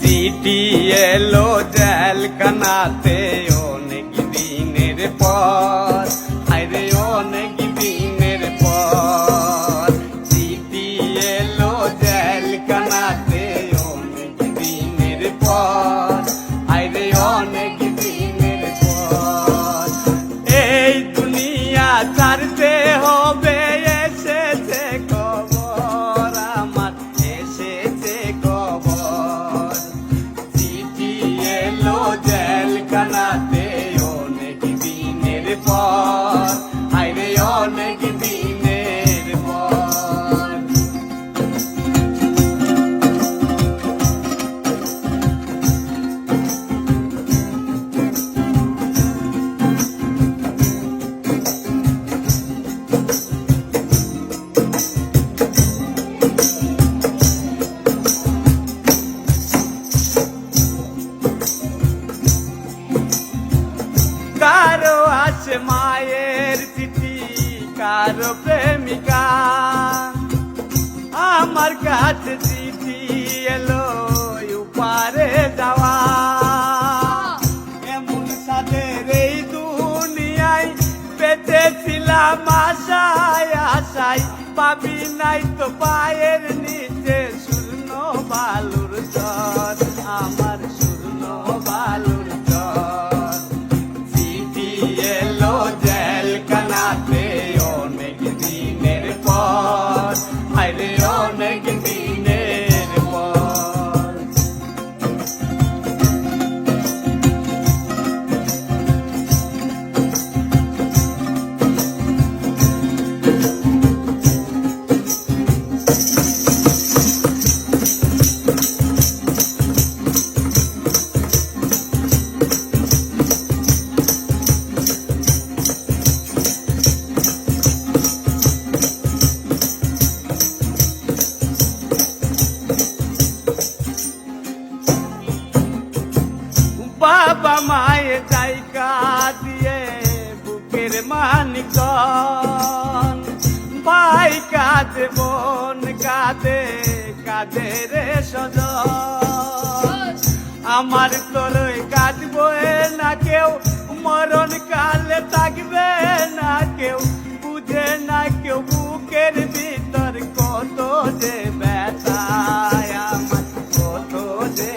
চিঠি এলো জেলখানাতে অনেক দিনের পর। আরে অনেক দিনের পর। চিঠি এলো জেলখানাতে অনেক দিনের পর। আরে অনেক দিনের পর। এই দুনিয়া ছাড়তে আছে মায়ের চিঠি কার প্রেমিকা? আমার কাছে চিঠি এলো উপারে যাওয়া। এমন সাদের এই দুনিয়ায় পেতেছিলাম আশায় আশায় পাবি নাই তো পায়ের নিচে শূন্য মায়ে জায়গা দিয়ে বুকের মানিক ভাই কাঁদে বোন কাঁদে কাঁদে রে সজন আমার তোরই কাঁদবো না কেউ, মরণ কালে থাকবে না কেউ। বুঝে না কেউ বুকের ভিতর কত যে ব্যথায়, আমার কত যে